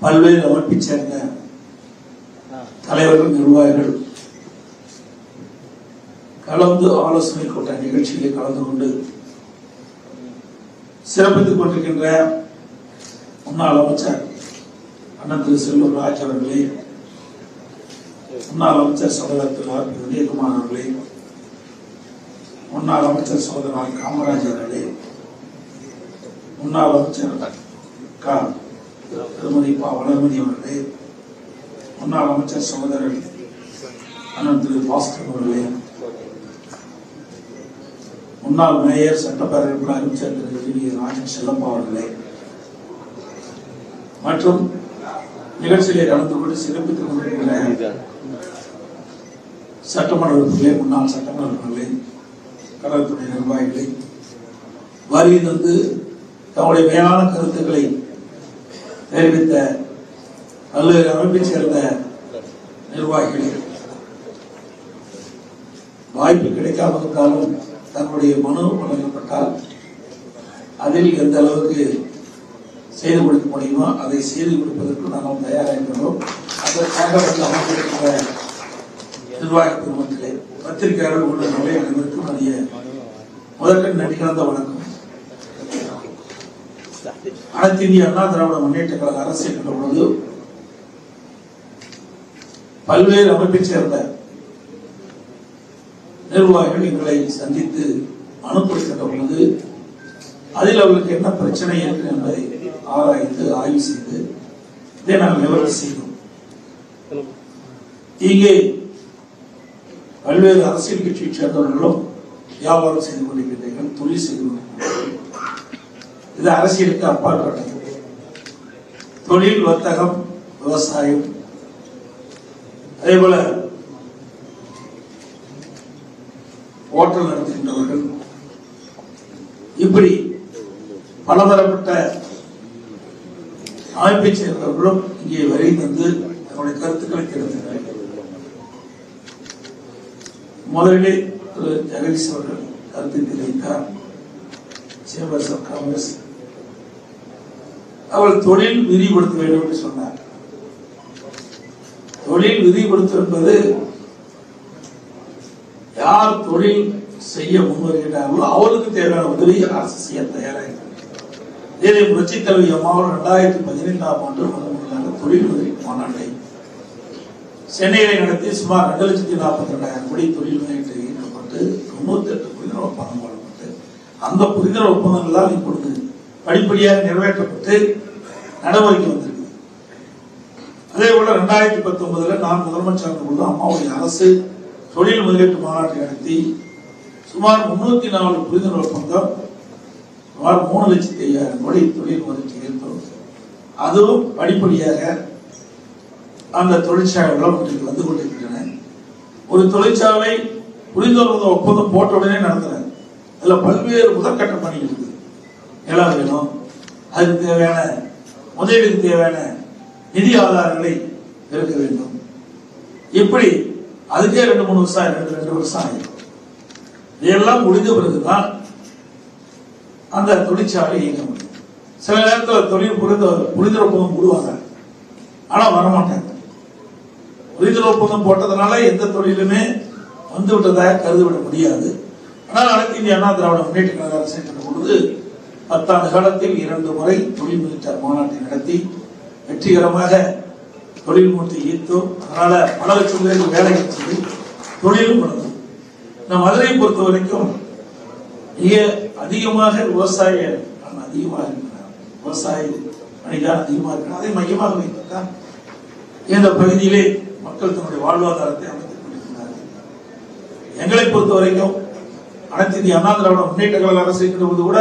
பல்வேறு அமைப்பைச் சேர்ந்த தலைவர்கள் நிர்வாகிகள் கலந்து ஆலோசனை கூட்ட நிகழ்ச்சிகளில் கலந்து கொண்டு சிறப்பித்துக் கொண்டிருக்கின்ற முன்னாள் அமைச்சர் அண்ணன் திரு செல்வம் ராஜ் அவர்களே முன்னாள் அமைச்சர் சகோதரர் திரு ஆர் பி உதயகுமார் அவர்களே முன்னாள் அமைச்சர் சகோதரர் காமராஜர் அவர்களே முன்னாள் அமைச்சர் கா திருமதி பா வளர்மதி அவர்களே முன்னாள் அமைச்சர் சகோதரர் அண்ணன் திரு பாஸ்கர் அவர்களே முன்னாள் மேயர் சட்டப்பேரவை அமைச்சர் திரு ஜி வி ராஜன் செல்லப்பா அவர்களே மற்றும் நிகழ்ச்சியிலே கலந்து கொண்டு சிறப்பித்துக் கொண்டிருக்கிற சட்டமன்ற உறுப்பினர்களே முன்னாள் சட்டமன்ற உறுப்பினர்களே கடற்துறை நிர்வாகிகளை வரி தந்து தங்களுடைய மேலான கருத்துக்களை தெரிவித்த பல்வேறு அமைப்பைச் சேர்ந்த நிர்வாகிகள் வாய்ப்பு கிடைக்காம இருந்தாலும் தன்னுடைய மனு வழங்கப்பட்டால் அதில் எந்த அளவுக்கு செய்து கொடுக்க முடியுமோ அதை செய்து கொடுப்பதற்கு நாங்கள் தயாராக இருக்கிறோம் அதற்காக வந்து அமைந்திருக்கிற நிர்வாக பெருமக்களே பத்திரிகையாளர் நிலை அனைவருக்கும் அதிக முதற்கண் நன்றி கலந்த வணக்கம். அனைத்திந்திய அண்ணா திராவிட முன்னேற்ற கழக அரசு என்ற பொழுது பல்வேறு அமைப்பைச் சேர்ந்த நிர்வாகிகள் எங்களை சந்தித்து அனுப்பியிருக்கின்ற பொழுது அதில் அவர்களுக்கு என்ன பிரச்சனை இருக்கு என்பதை ஆராய்ந்து ஆய்வு செய்து இதை நாங்கள் நிவர்த்தி செய்தோம். இங்கே பல்வேறு அரசியல் கட்சியைச் சேர்ந்தவர்களும் வியாபாரம் செய்து கொண்டிருக்கிறீர்கள் தொழில் செய்து கொண்டிருக்கிறீர்கள் இது அரசியலுக்கு அப்பாற்பட்டது தொழில் வர்த்தகம் விவசாயம். அதே போல ஓட்டல் நடத்துகின்றவர்கள். இப்படி பலதரப்பட்ட அமைப்பைச் சேர்ந்தவர்களும் இங்கே வரை வந்து தன்னுடைய கருத்துக்களை தெரிவித்தார்கள் முதலிலே திரு ஜெகதீஷ் அவர்கள் கருத்தை தெரிவித்தார். சேம்பர்ஸ் ஆஃப் காங்கிரஸ் அவள் தொழில் விரிவுபடுத்த வேண்டும் என்று சொன்னார். தொழில் விரிவுபடுத்தும் என்பது யார் தொழில் செய்ய முன்வருகிறார்களோ அவருக்கு தேவையான உதவி அரசு செய்ய தயாராக இதை புரட்சி தலைவி அம்மாவும் இரண்டாயிரத்தி பதினைந்தாம் ஆண்டு முதல் தொழில் உதவி மாநாட்டை சென்னையிலே நடத்தி சுமார் ரெண்டு லட்சத்தி நாற்பத்தி ரெண்டாயிரம் கோடி தொழில் முதலீட்டில் ஈடுபட்டு தொண்ணூத்தி எட்டு புரிந்துணர்வு ஒப்பந்தம் வழங்கப்பட்டு அந்த புரிந்துணர்வு ஒப்பந்தங்களால் இப்பொழுது படிப்படியாக நிறைவேற்றப்பட்டு நடவடிக்கை வந்திருக்கு. அதே போல ரெண்டாயிரத்தி பத்தொன்பதுல நான் முதலமைச்சர் இருந்த பொழுது அம்மாவுடைய அரசு தொழில் முதலீட்டு மாநாட்டை நடத்தி சுமார் முன்னூத்தி நாலு புரிந்துணர்வு ஒப்பந்தம் சுமார் மூணு லட்சத்தி ஐயாயிரம் கோடி தொழில் முதலீட்டு ஏற்படும். அதுவும் படிப்படியாக அந்த தொழிற்சாலைகளும் இன்றைக்கு வந்து கொண்டிருக்கின்றன. ஒரு தொழிற்சாலை புரிந்துணர்வு ஒப்பந்தம் போட்ட உடனே நடத்துறாங்க. அதுல பல்வேறு முதற்கட்ட பணிகள் இருக்குது நிலம் வேணும் அதுக்கு தேவையான உதவிக்கு தேவையான நிதி ஆதாரங்களை இருக்க வேண்டும். இப்படி அதுக்கே ரெண்டு மூணு வருஷம் ஆயிருக்கு ரெண்டு வருஷம் ஆயிரும் இதெல்லாம் முடிஞ்ச பிறகுதான் அந்த தொழிற்சாலை இயங்க முடியும். சில நேரத்தில் தொழில் புரிந்த புரிந்த ஒப்பந்தம் போடுவாங்க ஆனால் வரமாட்டாங்க. புரிதல் ஒப்பந்தம் போட்டதுனால எந்த தொழிலுமே வந்து விட்டதாக கருதிவிட முடியாது. ஆனால் அனைத்து இந்திய அண்ணா திராவிட முன்னேற்ற கழக அரசு பொழுது பத்தாண்டு காலத்தில் இரண்டு முறை தொழில் முதலீட்டாளர் மாநாட்டை நடத்தி வெற்றிகரமாக தொழில் ஈர்த்தோம் அதனால பல லட்சம் பேருக்கு வேலை கிடைச்சது தொழிலும் நடந்தது நம் மதுரையை பொறுத்த வரைக்கும் மிக அதிகமாக விவசாய அதிகமாக இருக்கிறார் விவசாய பணிதான் அதிகமாக இருக்கிறார் அதை மையமாக வைத்துத்தான் இந்த பகுதியிலே மக்கள் தன்னுடைய வாழ்வாதாரத்தை அமைத்துக் கொண்டிருக்கிறார்கள். எங்களை பொறுத்த வரைக்கும் அனைத்து இந்திய அண்ணா திராவிட முன்னேற்ற கழக அரசு கூட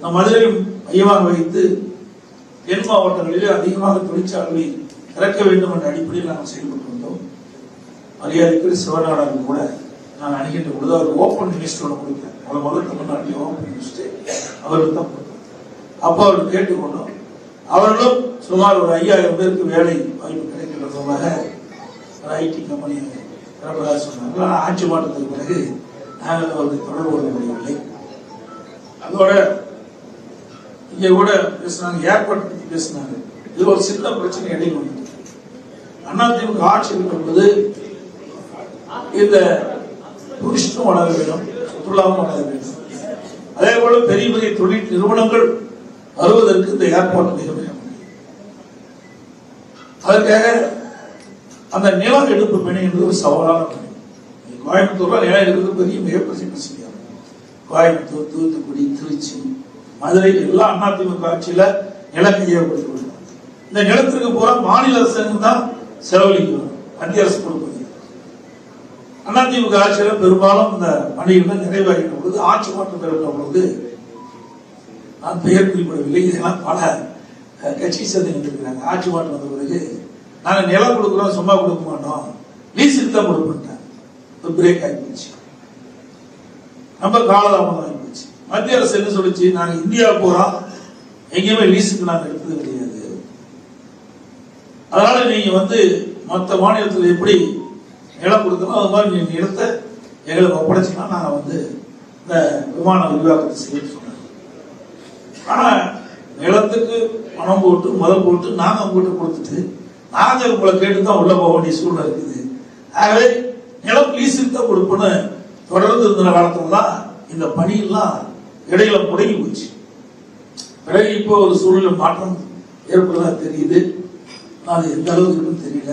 நம் மதுரை மையமாக வைத்து தென் மாவட்டங்களிலே அதிகமாக தொழிற்சாலைகளை திறக்க வேண்டும் என்ற அடிப்படையில் நாங்கள் செயல்பட்டு வந்தோம் மரியாதைக்கு சிவநாடாருக்கு கூட நான் அணுகின்ற பொழுது அவர் ஓப்பன் லிஸ்ட் ஒன்று கொடுத்தேன் முதல் முதல் தமிழ்நாட்டில் ஓப்பன் லிஸ்ட் அவருக்கு தான் கொடுத்தோம் அப்போ அவர் கேட்டுக்கொண்டோம். அவர்களும் சுமார் ஒரு ஐயாயிரம் பேருக்கு வேலை வாய்ப்பு கிடைக்கின்றதாக ஒரு ஐடி கம்பெனி திறப்பதாக சொன்னாங்க ஆனால் ஆட்சி மாற்றத்துக்கு பிறகு நாங்கள் அவருக்கு தொடர்பு கொள்ள முடியவில்லை. அதோட இங்க கூட பேசுனாங்க ஏர்போர்ட் பத்தி பேசுனாங்க இது ஒரு சின்ன பிரச்சனை இடையில வந்து அதிமுக ஆட்சி இருக்கும் போது இந்த டூரிஸ்டும் வளர வேண்டும் சுற்றுலாவும் வளர வேண்டும். அதே போல பெரிய பெரிய தொழில் நிறுவனங்கள் வருவதற்கு இந்த ஏர்போர்ட் மிக மிக அதற்காக அந்த நிலம் எடுப்பு பணி என்பது ஒரு சவாலான பணி. கோயம்புத்தூர்ல நிலம் எடுக்கிறது பெரிய மிகப்பெரிய பிரச்சனையாகும் கோயம்புத்தூர் தூத்துக்குடி திருச்சி மதுரை எல்லாம் அதிமுக ஆட்சியில நிலம் கையகப்படுத்தி இந்த நிலத்திற்கு பூரா மாநில அரசு தான் செலவழிக்கணும் மத்திய அரசு கொடுப்பது. அதிமுக ஆட்சியில பெரும்பாலும் இந்த பணிகள் நிறைவேறின பொழுது ஆட்சி மாற்றம் பெறுகிற பொழுது நான் பெயர் குறிப்பிடவில்லை. இதெல்லாம் பல கட்சி சேர்ந்து இருக்கிறாங்க. ஆட்சி மாற்றம் வந்த பிறகு நாங்கள் நிலம் கொடுக்குறோம் சும்மா கொடுக்க மாட்டோம். லீஸுக்கு தான் கொடுக்க ஒரு பிரேக் ஆகி போச்சு. ரொம்ப காலதாமதம் மத்திய அரசு என்ன சொல்லுச்சு? நாங்க இந்தியா போறோம் எங்கேயுமே லீஸுக்கு நாங்க எடுத்தது கிடையாது. அதனால நீங்க வந்து மற்ற மாநிலத்தில் எப்படி நிலம் கொடுக்கணும் அது மாதிரி நீங்க இடத்தை எங்களுக்கு ஒப்படைச்சினா நாங்க வந்து இந்த விமான விரிவாக்கத்தை செய்ய சொன்னாங்க ஆனா நிலத்துக்கு பணம் போட்டு முதல் போட்டு நாங்க உங்ககிட்ட கொடுத்துட்டு நாங்க உங்களை கேட்டு தான் உள்ள போக வேண்டிய சூழ்நிலை இருக்குது. ஆகவே நிலம் லீஸுக்கு தான் கொடுப்போன்னு தொடர்ந்து இருந்த காலத்துல தான் இந்த பணியெல்லாம் இடையில முடங்கி போச்சு. பிறகு இப்போ ஒரு சூழ்நிலை மாற்றம் ஏற்படுறதா தெரியுது. அது எந்த அளவுக்கு இருக்குன்னு தெரியல.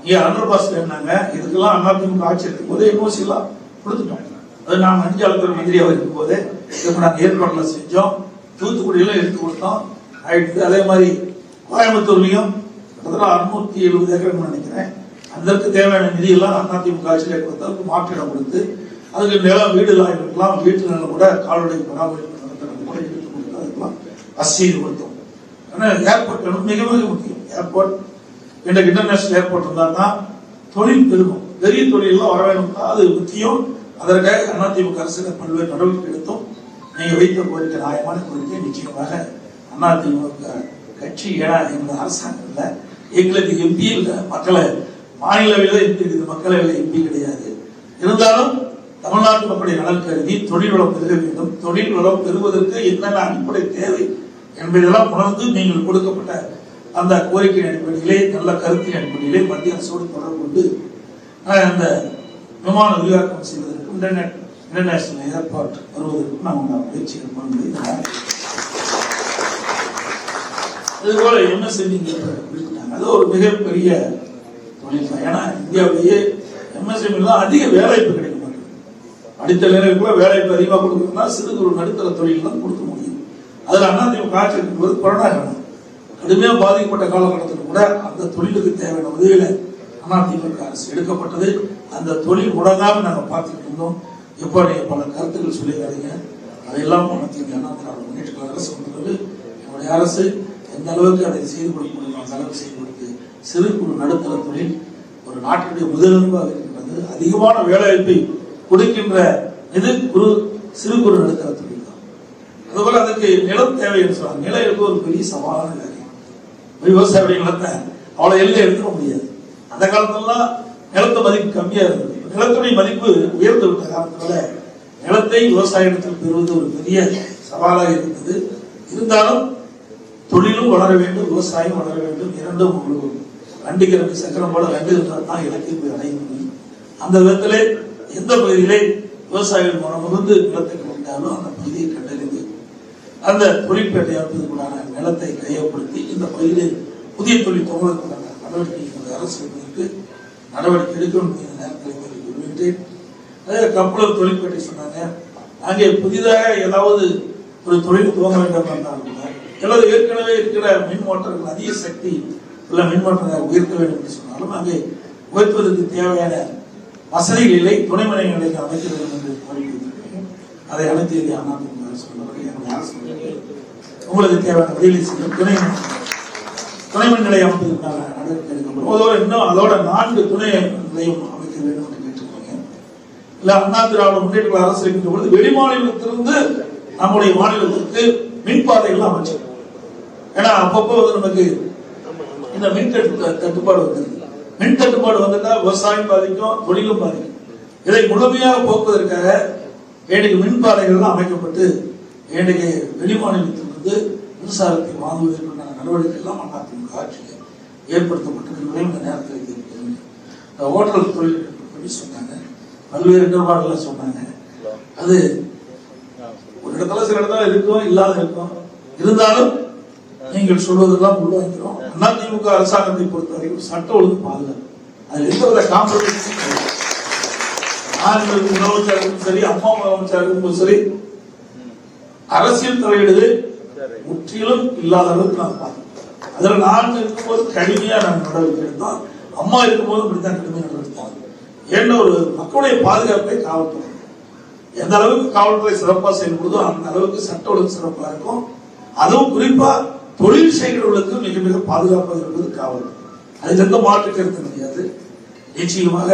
இங்கே அண்டர் பாஸ் வேணாங்க இதுக்கெல்லாம் அதிமுக ஆட்சி இருக்கும் போதே என்ஓசி எல்லாம் கொடுத்துட்டோம் அது நாங்கள் நெஞ்சாளத்துறை மந்திரியாக இருக்கும் போதே இப்போ நாங்கள் ஏற்பாடுல செஞ்சோம். தூத்துக்குடியில எடுத்து கொடுத்தோம். ஆயிடுச்சு அதே மாதிரி கோயம்புத்தூர்லையும் கிட்டத்தட்ட அறுநூத்தி எழுபது ஏக்கர்னு நினைக்கிறேன். அதற்கு தேவையான நிதியெல்லாம் அதிமுக ஆட்சியில் கொடுத்தா மாற்றிடம் கொடுத்து அதுக்கு நிலம் வீடு எல்லாம் இருக்கலாம். வீட்டு நிலம் கூட கால்நடை பராமரிப்பு கூட அதுக்கெல்லாம் வசதி ஆனால் ஏர்போர்ட் மிக மிக முக்கியம். ஏர்போர்ட் இன்றைக்கு இன்டர்நேஷனல் ஏர்போர்ட் இருந்தால் தான் தொழில் பெருகும். பெரிய தொழிலெல்லாம் வர வேணும்னா அது முக்கியம். அதற்காக அதிமுக அரசு பல்வேறு நடவடிக்கை எடுத்தும். நீங்கள் வைத்த கோரிக்கை நியாயமான கோரிக்கை. நிச்சயமாக அதிமுக கட்சி ஏன்னா எங்களது அரசாங்கம் இல்லை. எங்களுக்கு எம்பி இல்லை மக்களை மாநிலவையில் எம்பி இருக்குது மக்களவையில் எம்பி கிடையாது. இருந்தாலும் தமிழ்நாட்டு மக்களுடைய நலன் கருதி தொழில் வளம் பெருக வேண்டும். தொழில் வளம் பெறுவதற்கு என்னென்ன அடிப்படை தேவை என்பதெல்லாம் உணர்ந்து நீங்கள் கொடுக்கப்பட்ட அந்த கோரிக்கை அடிப்படையிலே நல்ல கருத்தின் அடிப்படையிலே மத்திய அரசோடு தொடர்பு கொண்டு அந்த விமான விரிவாக்கம் செய்வதற்கு இன்டர்நெட் இன்டர்நேஷனல் ஏர்போர்ட் வருவதற்கு நாங்கள் முயற்சிகள் பண்ணி இதுபோல எம்எஸ்எம்இ அது ஒரு மிகப்பெரிய தொழில் தான் ஏன்னா இந்தியாவிலேயே எம்எஸ்எம்இ தான் அதிக வேலைவாய்ப்பு அடுத்த மாட்டேங்குது அடித்தலைவர்களுக்குள்ள வேலைவாய்ப்பு அதிகமாக கொடுக்கணும்னா சிறு குறு நடுத்தர தொழில் தான் கொடுக்க முடியும். அதில் அதிமுக ஆட்சி இருக்கும்போது கொரோனா காலம். கடுமையாக பாதிக்கப்பட்ட காலகட்டத்தில் கூட அந்த தொழிலுக்கு தேவையான உதவிகளை அதிமுக அரசு எடுக்கப்பட்டது. அந்த தொழில் முடங்காமல் நாங்கள் பார்த்துட்டு இருந்தோம். எப்போ நீங்கள் பல கருத்துக்கள் சொல்லியிருக்காங்க அதையெல்லாம் அதிமுக அண்ணா திராவிட முன்னேற்ற கழக அரசு வந்தது என்னுடைய அரசு எந்த அளவுக்கு அதை செய்து கொடுக்க முடியுமோ அந்த அளவுக்கு செய்து கொடுத்து சிறு குறு நடுத்தர தொழில் ஒரு நாட்டினுடைய முதலிடமாக இருக்கின்றது. அதிகமான வேலைவாய்ப்பை கொடுக்கின்ற இது குறு சிறு குறு நடுத்தர தொழில் தான் அதுபோல அதுக்கு நிலம் தேவை என்று சொல்றாங்க நிலம் எடுக்க ஒரு பெரிய சவாலான காரியம். விவசாயியுடைய நிலத்தை அவ்வளவு எளிதில் எடுத்துட முடியாது. அந்த காலத்துலலாம் நிலத்து மதிப்பு கம்மியா இருந்தது. நிலத்துடைய மதிப்பு உயர்ந்து விட்ட காலத்துல நிலத்தை விவசாயத்தில் பெறுவது ஒரு பெரிய சவாலாக இருந்தது. இருந்தாலும் தொழிலும் வளர வேண்டும் விவசாயம் வளர வேண்டும். இரண்டும் உங்களுக்கு ரெண்டு ரெண்டு சக்கரம் போல ரெண்டு இருந்தால் தான் இலக்கை போய் அடைய முடியும் அந்த விதத்திலே எந்த பகுதியிலே விவசாயிகள் மனமுருந்து நிலத்தை கொண்டாலும் அந்த பகுதியை கண்டறிந்து அந்த தொழிற்பேட்டை அமைப்பதற்குண்டான நிலத்தை கையப்படுத்தி இந்த பகுதியில் புதிய தொழில் துவங்குவதற்கான நடவடிக்கை அரசு எடுப்பதற்கு நடவடிக்கை எடுக்கணும் இந்த நேரத்தில் உங்களுக்கு அதே கப்பலூர் தொழிற்பேட்டை சொன்னாங்க அங்கே புதிதாக ஏதாவது ஒரு தொழில் துவங்க வேண்டும் என்றாலும் கூட அல்லது ஏற்கனவே இருக்கிற மின் மோட்டார்கள் அதிக சக்தி உள்ள மின் மோட்டாரை உயர்த்த வேண்டும் என்று சொன்னாலும் அங்கே உயர்த்துவதற்கு தேவையான வசதிகள் இல்லை துணைமனை நிலையம் அமைக்க வேண்டும் என்று கோரிக்கை அதை அனைத்து இதை அண்ணா திமுக அரசு அரசு உங்களுக்கு தேவையான உதவி செய்யும் துணை துணைமின் நிலையம் அமைப்பதற்கான நடவடிக்கை எடுக்கப்படும். அதோட இன்னும் அதோட நான்கு துணை நிலையம் அமைக்க வேண்டும் என்று கேட்டுக்கோங்க இல்ல அண்ணா திராவிட முன்னேற்ற அரசு இருக்கின்ற பொழுது வெளிமாநிலத்திலிருந்து நம்முடைய மாநிலத்திற்கு மின்பாதைகள் அமைச்சிருக்கும் ஏன்னா அப்பப்போ வந்து நமக்கு இந்த மின் தட்டு- தட்டுப்பாடு வந்தது மின் தட்டுப்பாடு வந்துட்டா விவசாயம் பாதிக்கும் தொழிலும் பாதிக்கும். இதை முழுமையாக போக்குவதற்காக ஏனைக்கு மின்பாதைகள் அமைக்கப்பட்டு ஏனைக்கு வெளிமாநிலத்திலிருந்து மின்சாரத்தை வாங்குவதற்கான நடவடிக்கை எல்லாம் அதிமுக ஆட்சியில் ஏற்படுத்தப்பட்டிருக்கிறது இந்த நேரத்தில் தெரிவிக்கிறேன். இந்த ஹோட்டல் தொழில் பற்றி சொன்னாங்க. பல்வேறு இடர்பாடுகள்லாம் சொன்னாங்க. அது ஒரு இடத்துல சில இடத்துல இருக்கும் இல்லாத இருக்கும் இருந்தாலும் நீங்கள் சொல்வதெல்லாம் உள்வாங்கிறோம் அதிமுக அரசாங்கத்தை பொறுத்தவரைக்கும் சட்ட ஒழுங்கு பாதுகாப்பு அது எந்த வித காம்ப்ரமைஸும் கிடையாது முதலமைச்சருக்கும் சரி அம்மா முதலமைச்சருக்கும் சரி அரசியல் தலையிடுது முற்றிலும் இல்லாத அளவுக்கு நான் பார்த்தேன் அதுல நான் இருக்கும்போது கடுமையா நான் நடவடிக்கை எடுத்தோம் அம்மா இருக்கும்போது இப்படித்தான் கடுமையாக நடவடிக்கை ஏன்னா ஒரு மக்களுடைய பாதுகாப்பை காவல்துறை. எந்த அளவுக்கு காவல்துறை சிறப்பா செயல்படுதோ அந்த அளவுக்கு சட்ட ஒழுங்கு சிறப்பா இருக்கும். அதுவும் குறிப்பா தொழில் செய்கிறவர்களுக்கு மிக மிக பாதுகாப்பாக இருப்பது காவல். அதுல எந்த மாற்று கருத்து கிடையாது. நிச்சயமாக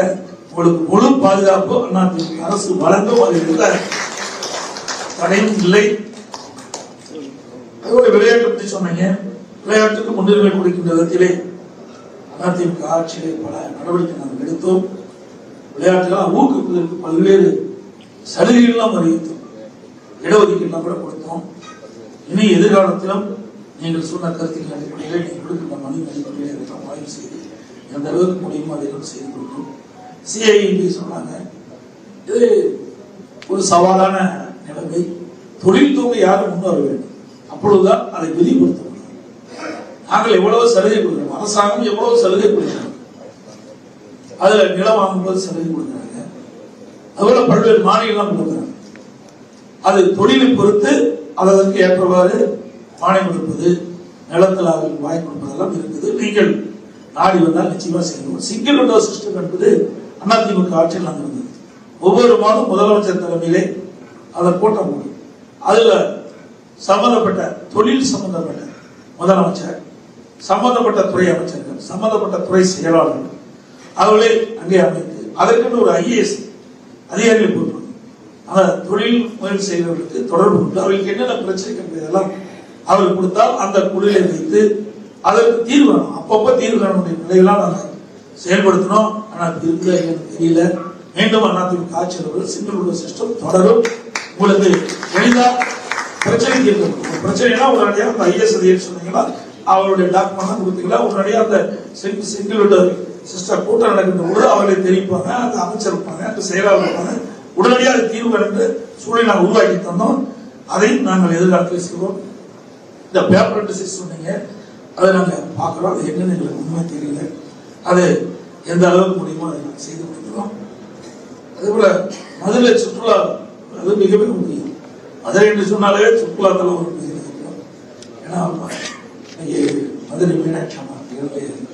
உங்களுக்கு முழு பாதுகாப்பு அதிமுக அரசு வழங்கும் அதில் எந்த தடையும் இல்லை. அதோட விளையாட்டு பற்றி சொன்னீங்க. விளையாட்டுக்கு முன்னுரிமை கொடுக்கின்ற விதத்திலே அதிமுக ஆட்சியிலே பல நடவடிக்கை நாங்கள் எடுத்தோம். விளையாட்டுகளாக ஊக்குவிப்பதற்கு பல்வேறு சலுகைகள்லாம் அறிவித்தோம் இடஒதுக்கீடுலாம் கூட கொடுத்தோம். இனி எதிர்காலத்திலும் நீங்கள் சொன்ன கருத்தின் அடிப்படையில் நீங்கள் கொடுக்கின்ற மனித அடிப்படையில் எல்லாம் ஆய்வு செய்து எந்த அளவுக்கு முடியுமோ அதையெல்லாம் செய்து கொடுக்கும். சிஐஇபி சொன்னாங்க. இது ஒரு சவாலான நிலைமை. தொழில் தூங்க யாரும் முன் வர வேண்டும். அப்பொழுதுதான் அதை விதிப்படுத்த முடியும். நாங்கள் எவ்வளவு சலுகை கொடுக்கிறோம்? அரசாங்கம் எவ்வளவு சலுகை கொடுக்கிறாங்க? அதுல நிலம் வாங்கும்போது சலுகை கொடுக்குறாங்க. அதுபோல பல்வேறு மானியம்லாம் கொடுக்குறாங்க. அது தொழிலை பொறுத்து அதற்கு ஏற்றவாறு பானை கொடுப்பது நிலத்தில் அவர்களுக்கு வாங்கி கொடுப்பதெல்லாம் இருக்குது. நீங்கள் நாடி வந்தால் நிச்சயமா செய்யணும் சிங்கிள் விண்டோ சிஸ்டம் என்பது அதிமுக ஆட்சியில் நடந்தது ஒவ்வொரு மாதம் முதலமைச்சர் தலைமையிலே அதை கூட்டம் முடியும் அதுல சம்பந்தப்பட்ட தொழில் சம்பந்தப்பட்ட முதலமைச்சர் சம்பந்தப்பட்ட துறை அமைச்சர்கள் சம்பந்தப்பட்ட துறை செயலாளர்கள் அவர்களே அங்கே அமைத்து அதற்கென்று ஒரு ஐஏஎஸ் அதிகாரிகளை போட்டு அந்த தொழில் முயற்சி செய்கிறவர்களுக்கு தொடர்பு கொண்டு அவர்களுக்கு என்னென்ன பிரச்சனைகள் இதெல்லாம் அவர் கொடுத்தால் அந்த குழுவிலை வைத்து அதற்கு தீர்வு வேணும் அப்பப்போ தீர்வு காணக்கூடிய நிலையெல்லாம் நாங்கள் செயல்படுத்தினோம். ஆனால் அது எனக்கு தெரியல. மீண்டும் அதிமுக ஆட்சியாளர்கள் சிங்கிள் உள்ள சிஸ்டம் தொடரும். உங்களுக்கு எளிதாக பிரச்சனை தீர்க்கும். ஒரு பிரச்சனைனா உடனடியாக அந்த ஐஎஸ் அதிகாரி சொன்னீங்கன்னா அவருடைய டாக்குமெண்ட் கொடுத்தீங்களா உடனடியாக அந்த சிங்கிள் விண்டோ சிஸ்டம் கூட்டம் நடக்கின்ற போது அவர்களை தெரிவிப்பாங்க. அந்த அமைச்சர் இருப்பாங்க. அந்த செயலாளர் இருப்பாங்க. உடனடியாக அது தீர்வு என்று சூழலை நாங்கள் உருவாக்கி தந்தோம். அதையும் நாங்கள் எதிர்காலத்தில் செய்வோம். இந்த பேப்பர் டிசைஸ் சொன்னீங்க அதை நாங்கள் பார்க்குறோம். அது என்னன்னு எங்களுக்கு உண்மை தெரியல. அது எந்த அளவுக்கு முடியுமோ அதை நாங்கள் செய்து கொடுக்குறோம் அதேபோல் மதுரை சுற்றுலா அது மிக மிக முக்கியம். மதுரை என்று சொன்னாலே சுற்றுலாத்தலம் ஒரு மிக முக்கியம் ஏன்னா இன்னைக்கு மதுரை மீனாட்சி அம்மா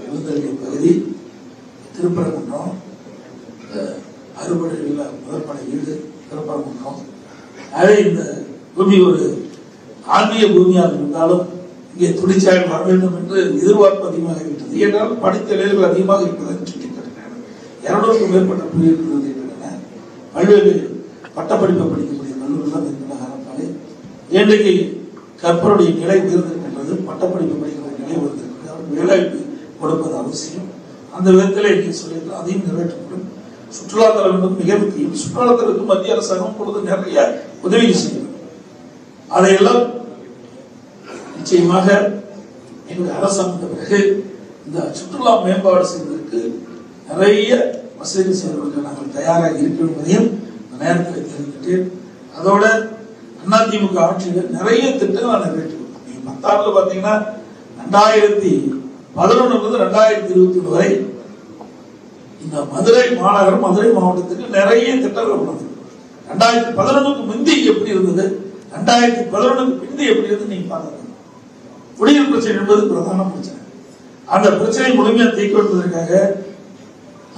எழுந்தருடைய பகுதி திருப்பரங்குன்றம் அஹ், அறுபடையில் முதற்படை வீடு திருப்பரங்குன்றம். அதே இந்த பூமி ஒரு ஆன்மீக பூமியாக இருந்தாலும் இங்கே துணிச்சாயம் வர வேண்டும் என்று எதிர்பார்ப்பு அதிகமாக இருக்கிறது ஏனால் படித்த இளைஞர்கள் அதிகமாக இருப்பதாக சுட்டி காட்டுகிறார்கள். இருநூறுக்கும் மேற்பட்ட பிரிவுகள் இருக்கின்றன பல்வேறு பட்டப்படிப்பை படிக்கக்கூடிய கல்லூரிகள் இருக்கின்ற காரணத்தாலே இன்றைக்கு கற்பருடைய நிலை உயர்ந்திருக்கின்றது. பட்டப்படிப்பு படிக்கிற நிலை உயர்ந்திருக்கிறது. அவருக்கு வேலைவாய்ப்பு கொடுப்பது அவசியம். அந்த விதத்தில் இங்கே சொல்லியிருக்கிறோம் அதையும் நிறைவேற்றப்படும். சுற்றுலாத்தலம் என்பது மிக முக்கியம். சுற்றுலாத்தலத்துக்கு மத்திய அரசாங்கம் கொடுத்து நிறைய உதவி செய்யணும் அதையெல்லாம் நிச்சயமாக எங்களுடைய அரசாங்க பிறகு இந்த சுற்றுலா மேம்பாடு செய்வதற்கு நிறைய வசதி செய்வதற்கு நாங்கள் தயாராக இருக்கிறோம் என்பதையும் நேரத்தில் தெரிவிக்கிட்டேன் அதோட அதிமுக ஆட்சியில் நிறைய திட்டங்கள் நிறைவேற்றிருக்கோம் நீங்க பத்தாண்டுல பாத்தீங்கன்னா ரெண்டாயிரத்தி பதினொன்னுல இருந்து ரெண்டாயிரத்தி இருபத்தி ஒன்று வரை இந்த மதுரை மாநகரம் மதுரை மாவட்டத்துக்கு நிறைய திட்டங்கள் உள்ளது ரெண்டாயிரத்தி பதினொன்றுக்கு முந்தி எப்படி இருந்தது? ரெண்டாயிரத்தி பதினொன்றுக்கு பிந்தி எப்படி இருந்து நீங்க பாருங்க குடிநீர் பிரச்சனை என்பது பிரதான பிரச்சனை. அந்த பிரச்சனை முழுமையாக தீர்க்க வைப்பதற்காக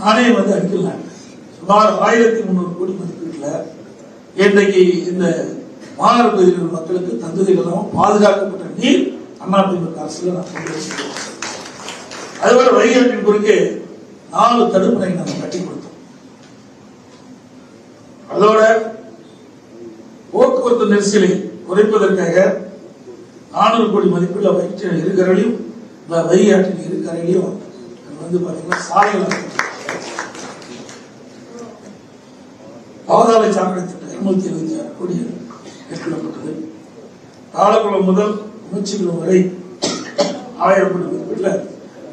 நானே வந்து அடிக்கலாம் சுமார் ஆயிரத்தி முந்நூறு கோடி மதிப்பீட்டில் இன்றைக்கு இந்த மாநகர பகுதியில் உள்ள மக்களுக்கு தகுதிகள் பாதுகாக்கப்பட்ட நீர் அதிமுக அரசுல நான் கொண்டு அதுபோல வைகாட்டின் குறுக்கே நாலு தடுப்பணை நாங்கள் கட்டி கொடுத்தோம். அதோட போக்குவரத்து நெரிசலை குறைப்பதற்காக நானூறு கோடி மதிப்புள்ள வயிற்று இருக்கிறையும் இந்த வைகாட்டின் இருக்கரையிலும் வந்து பாத்தீங்கன்னா சாலைகள் பாதாள சாக்கடை திட்டம் இருநூத்தி எழுபத்தி ஆறு கோடி மேற்கொள்ளப்பட்டது தாளக்குளம் முதல் நூற்றிலும் வரை ஆயிரம் கோடி மதிப்பீட்டில்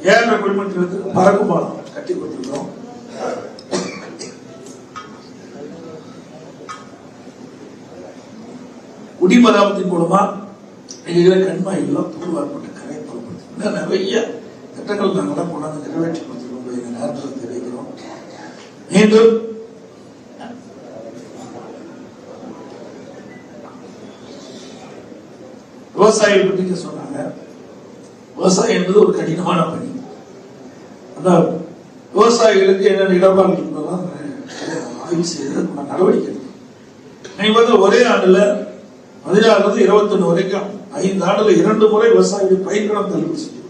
ஏழரை கோடி குடிமன்றத்துக்கு பறக்கும் பாலம் கட்டி கொடுத்துருக்கோம் குடிமராமத்தின் மூலமா எங்களை கண்மாயெல்லாம் தூர்வாரப்பட்ட கரை புறப்படுது இன்னும் நிறைய திட்டங்கள் நாங்களாம் கொண்டாந்து நிறைவேற்றி கொடுத்துருக்கோம். இந்த நேரத்தில் தெரிவிக்கிறோம். மீண்டும் விவசாயிகள் பற்றி சொன்னாங்க. விவசாயம் என்பது ஒரு கடினமான பணி. அந்த விவசாயிகளுக்கு என்னென்ன இடர்பாடுகள் ஆய்வு செய்யறது நடவடிக்கை எடுக்கணும். ஒரே ஆண்டுல பதினாறுல இருந்து இருபத்தொன்னு வரைக்கும் ஐந்து ஆண்டுல இரண்டு முறை விவசாயிகள் பயிர்கடன் தள்ளுபடி செய்யும்.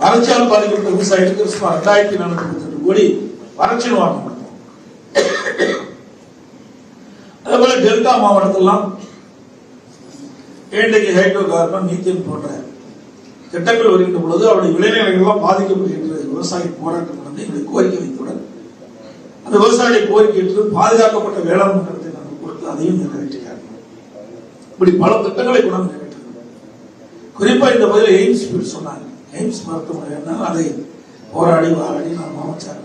வறட்சியால் பாதிக்கப்பட்ட விவசாயிகளுக்கு சுமார் ரெண்டாயிரத்தி நானூத்தி முப்பத்தி கோடி வறட்சி நிவாரணம் அதே போல டெல்டா மாவட்டத்திலாம் இன்றைக்கு ஹைட்ரோ கார்பன் மீத்தேன் போன்ற திட்டங்கள் வருகின்ற பொழுது அவருடைய விளைநிலங்கள்லாம் பாதிக்கப்படுகின்ற விவசாய போராட்டம் நடந்து எங்களை கோரிக்கை வைத்துடன் அந்த விவசாயிகளை கோரிக்கை ஏற்று பாதுகாக்கப்பட்ட வேளாண் மன்றத்தை நாங்கள் கொடுத்து அதையும் நிறைவேற்றி இப்படி பல திட்டங்களை கொண்டு நிறைவேற்றினோம் குறிப்பா இந்த பதில எய்ம்ஸ் சொன்னாங்க. எய்ம்ஸ் மருத்துவமனை என்ன? அதை போராடி வாராடி நான் அமைச்சர்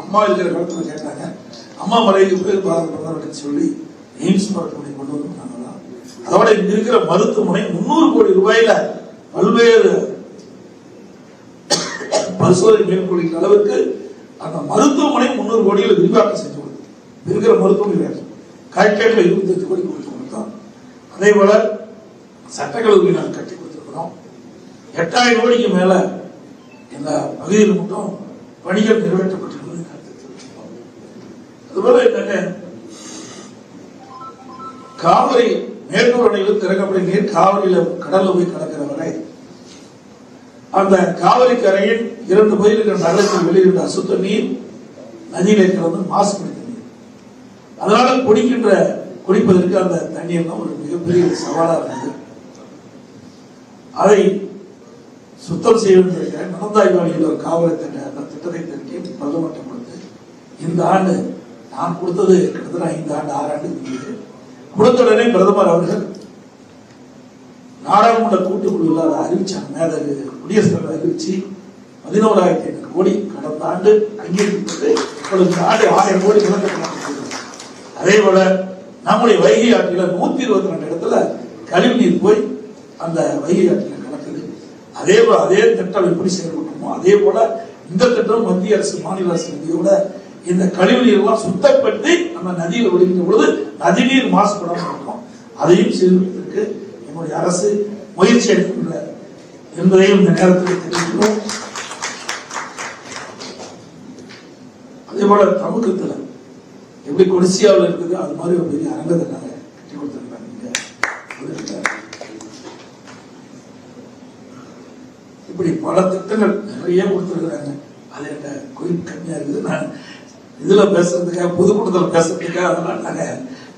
அம்மா இருக்கிற காலத்தில் கேட்டாங்க. அம்மா மலைக்கு போய் பாரத பிரதமர் சொல்லி எய்ம்ஸ் மருத்துவமனை கொண்டு வந்து அதோட இங்க இருக்கிற மருத்துவமனை முன்னூறு கோடி ரூபாயில பல்வேறு பரிசோதனை மேற்கொள்கிற அளவுக்கு அந்த மருத்துவமனை முன்னூறு கோடியில் விரிவாக்கம் செஞ்சு கொடுத்து இருக்கிற மருத்துவமனை காய்கேட்டில் இருபத்தஞ்சு கோடி அதே போல சட்டக்கல்லூரி நாங்கள் கட்டி கொடுத்துருக்கிறோம். எட்டாயிரம் கோடிக்கு மேல இந்த பகுதியில் மட்டும் பணிகள் நிறைவேற்றப்பட்டிருக்கிறது அதுபோல என்னங்க? காவிரி மேற்கு அணையில் திறக்கப்படும் நீர் காவிரியில கடல்ல போய் கடக்கிற வரை அந்த காவிரி கரையில் இரண்டு பகுதியில் நகரத்தில் வெளியிட்ட அசுத்த நீர் நதியிலே கலந்து மாசுபடுத்த நீர். அதனால குடிக்கின்ற குடிப்பதற்கு அந்த தண்ணீர்லாம் ஒரு மிகப்பெரிய சவாலா இருந்தது. அதை சுத்தம் செய்வதற்கு நடந்தாய்வாளியில் ஒரு காவலை திட்ட அந்த திட்டத்தை திட்டி பிரதமர்கிட்ட கொடுத்து இந்த ஆண்டு நான் கொடுத்தது கிட்டத்தட்ட ஐந்து ஆண்டு ஆறு ஆண்டு இருந்தது கொடுத்த உடனே பிரதமர் அவர்கள் நாடாளுமன்ற கூட்டுக்குழுவில் அதை அறிவிச்சாங்க. மேதகு குடியரசுத் தலைவர் அறிவிச்சு பதினோராயிரத்தி ஐநூறு கோடி கடந்த ஆண்டு அங்கீகரிக்கப்பட்டு இப்பொழுது ஆண்டு ஆயிரம் கோடி விளக்கப்பட்டு அதே போல நம்முடைய வைகை ஆற்றில நூத்தி இருபத்தி ரெண்டு இடத்துல கழிவு நீர் போய் அந்த வைகை ஆற்றில கலக்குது. அதே போல அதே திட்டம் எப்படி செயல்பட்டுமோ அதே போல இந்த திட்டம் மத்திய அரசு மாநில அரசு நிதியோட இந்த கழிவு நீர் எல்லாம் சுத்தப்படுத்தி நம்ம நதியில் விடுகின்ற பொழுது நதிநீர் மாசுபடாமல் இருக்கும். அதையும் செய்வதற்கு நம்முடைய அரசு முயற்சி எடுத்துள்ள என்பதையும் இந்த நேரத்தில் தெரிவிக்கிறோம். அதே போல தமிழகத்தில் எப்படி கொடிசியாவில் இருக்குது அது மாதிரி ஒரு பெரிய அரங்கத்தை நாங்கள் கட்டி கொடுத்துருக்காங்க இங்கே இப்படி பல திட்டங்கள் நிறைய கொடுத்துருக்குறாங்க. அது என்ன குறிப்பு கம்மியா இருக்குது? நான் இதில் பேசுறதுக்காக பொதுக்கூட்டத்தில் பேசுறதுக்காக அதெல்லாம் நாங்கள்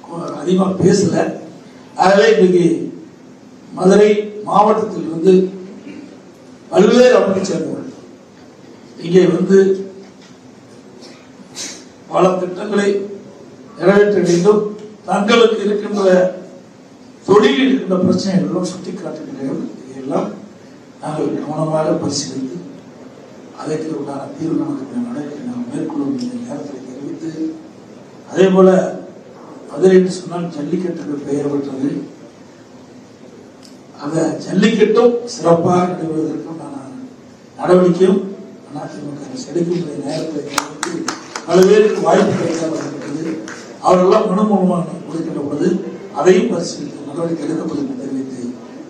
அதிகமாக அதிகமா பேசல. ஆகவே இன்னைக்கு மதுரை மாவட்டத்தில் வந்து பல்வேறு அமைப்பை சேர்ந்தவர்கள். இங்கே வந்து பல திட்டங்களை நிறைவேற்ற வேண்டும் தங்களுக்கு இருக்கின்ற தொழிலில் இருக்கின்ற பிரச்சனைகளும் சுட்டி சுட்டிக்காட்டுகிறீர்கள் இதையெல்லாம் நாங்கள் கவனமாக பரிசீலித்து அதற்கு உண்டான தீர்வு நமக்கு நடவடிக்கை நாம் மேற்கொள்ளும் இந்த நேரத்தில் தெரிவித்து அதே போல மதுரை சொன்னால் ஜல்லிக்கட்டுக்கு பெயர் பெற்றது. அந்த ஜல்லிக்கட்டும் சிறப்பாக நடைபெறுவதற்கும் நான் நடவடிக்கையும் அதிமுக அரசு எடுக்கின்ற நேரத்தை பல பேருக்கு வாய்ப்பு கிடைக்காமல் இருக்கிறது அவர்களெல்லாம் மனு மூலமாக கொடுக்கின்ற பொழுது அதையும் பரிசீலித்து நடவடிக்கை எடுக்கப்படும் என்று தெரிவித்து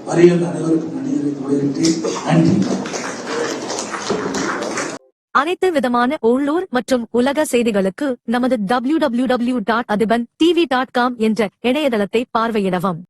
வருகின்ற அனைவருக்கும் நன்றி தெரிவித்து வருகின்றேன் நன்றி. அனைத்து விதமான உள்ளூர் மற்றும் உலக செய்திகளுக்கு நமது W W W dot Athiban TV dot com என்ற இணையதளத்தை பார்வையிடவும்.